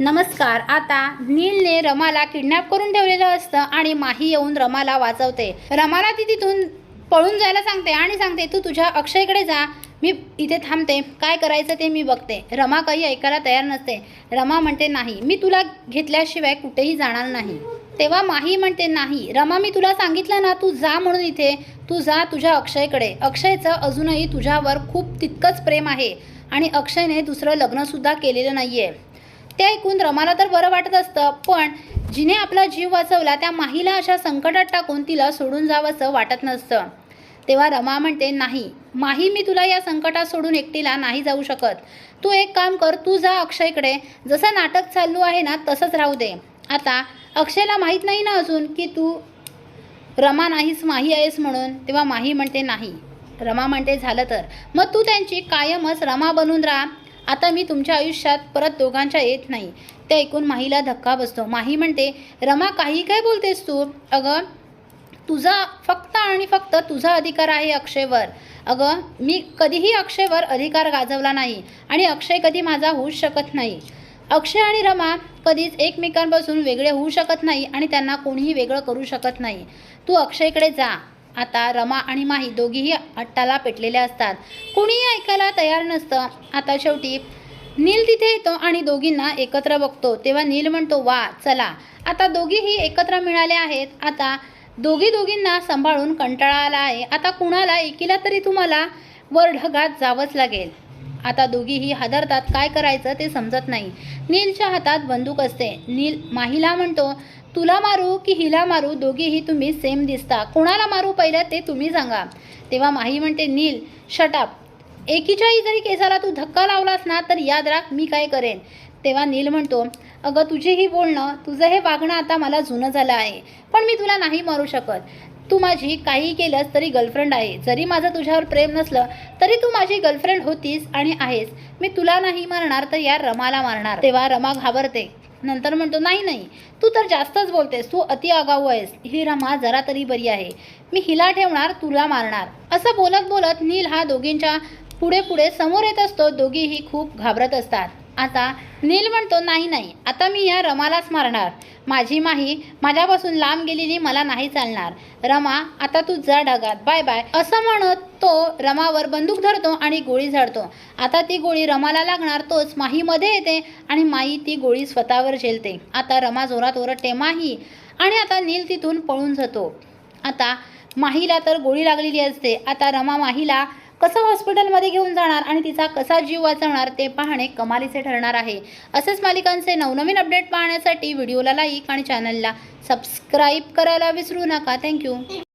नमस्कार आता नीलने रमाला किडनॅप करून ठेवलेलं असतं आणि माही येऊन रमाला वाचवते. रमाला ती तिथून पळून जायला सांगते आणि सांगते तू तुझ्या अक्षयकडे जा मी इथे थांबते. काय करायचं ते मी बघते. रमा काही ऐकायला तयार नसते. रमा म्हणते नाही मी तुला घेतल्याशिवाय कुठेही जाणार नाही. तेव्हा माही म्हणते नाही रमा मी तुला सांगितलं ना तू जा म्हणून इथे. तू जा तुझ्या अक्षयकडे. अक्षयचं अजूनही तुझ्यावर खूप तितकंच प्रेम आहे आणि अक्षयने दुसरं लग्नसुद्धा केलेलं नाही आहे ते ऐकून रमाला तर बरं वाटत असतं पण जिने आपला जीव वाचवला त्या माहीला अशा संकटात टाकून तिला सोडून जावंसं वाटत नसतं. तेव्हा रमा म्हणते नाही माही मी तुला या संकटात सोडून एकटीला नाही जाऊ शकत. तू एक काम कर तू जा अक्षयकडे. जसं नाटक चालू आहे ना तसंच राहू दे. आता अक्षयला माहीत नाही ना अजून की तू रमा नाहीस माही आहेस म्हणून. तेव्हा माही म्हणते नाही. रमा म्हणते झालं तर. मग तू त्यांची कायमच रमा बनून राहा. आता मी तुमच्या आयुष्यात परत दोघांच्या येत नाही. ते ऐकून माहीला धक्का बसतो. माही म्हणते रमा काही काय बोलतेस तू? अगं तुझा फक्त आणि फक्त तुझा अधिकार आहे अक्षयवर. अगं मी कधीही अक्षयवर अधिकार गाजवला नाही आणि अक्षय कधी माझा होऊच शकत नाही. अक्षय आणि रमा कधीच एकमेकांपासून वेगळे होऊ शकत नाही आणि त्यांना कोणीही वेगळं करू शकत नाही. तू अक्षयकडे जा. आता रमा आणि माही दोघीही अट्टाला पेटलेल्या असतात. कुणीही ऐकायला तयार नसतं. आता शेवटी नील तिथे येतो आणि दोघींना एकत्र बघतो. तेव्हा नील म्हणतो वा चला. आता दोघीही एकत्र मिळाले आहेत. आता दोघी दोघींना सांभाळून कंटाळा आला आहे. आता कुणाला एकीला तरी तुम्हाला वर ढगात जावंच लागेल. आता दोघीही हादरतात. काय करायचं ते समजत नाही. नीलच्या हातात बंदूक असते. नील माहीला म्हणतो तुला मारू की हिला मारू दोघीही तुम्ही सेम दिसता. कोणाला मारू पहिलं ते तुम्ही सांगा. तेव्हा माही म्हणते नील शटाप एकीच्याही जरी केसाला तू धक्का लावलास ना तर याद राख मी काय करेन. तेव्हा नील म्हणतो अगं तुझे ही बोलणं तुझं हे वागणं आता मला जुनं झालं आहे. पण मी तुला नाही मारू शकत. तू माझी काही केलंस तरी गर्लफ्रेंड आहे. जरी माझं तुझ्यावर प्रेम नसलं तरी तू माझी गर्लफ्रेंड होतीस आणि आहेस. मी तुला नाही मारणार तर या रमाला मारणार. तेव्हा रमा घाबरते. नंतर म्हणतो नाही नाही तू तर जास्तच बोलतेस तू अति आगाऊ आहेस ही रमा जरा तरी बरी आहे मी हिला ठेवणार तुला मारणार. असं बोलत बोलत नील हा दोघींच्या पुढे पुढे समोर येत असतो दोघीही खूप घाबरत असतात. आता नील म्हणतो नाही नाही आता मी या रमालाच मारणार. माझी माही माझ्यापासून लांब गेलेली मला नाही चालणार. रमा आता तू जा ढगात. Bye bye. असं म्हणत तो रमावर बंदूक धरतो आणि गोळी झाडतो. आता ती गोळी रमाला लागणार तोच माहीमध्ये येते आणि माई ती गोळी स्वतःवर झेलते. आता रमा जोरात ओरडते माही. आणि आता नील तिथून पळून जातो. आता माहीला तर गोळी लागलेली असते. आता रमा माहीला कसं हॉस्पिटलमध्ये घेऊन जाणार आणि तिचा कसा जीव वाचवणार ते पाहणे कमालीचे ठरणार आहे. असेच मालिकांचे नवनवीन अपडेट पाहण्यासाठी व्हिडिओला लाईक आणि चॅनलला सबस्क्राईब करायला विसरू नका. थँक्यू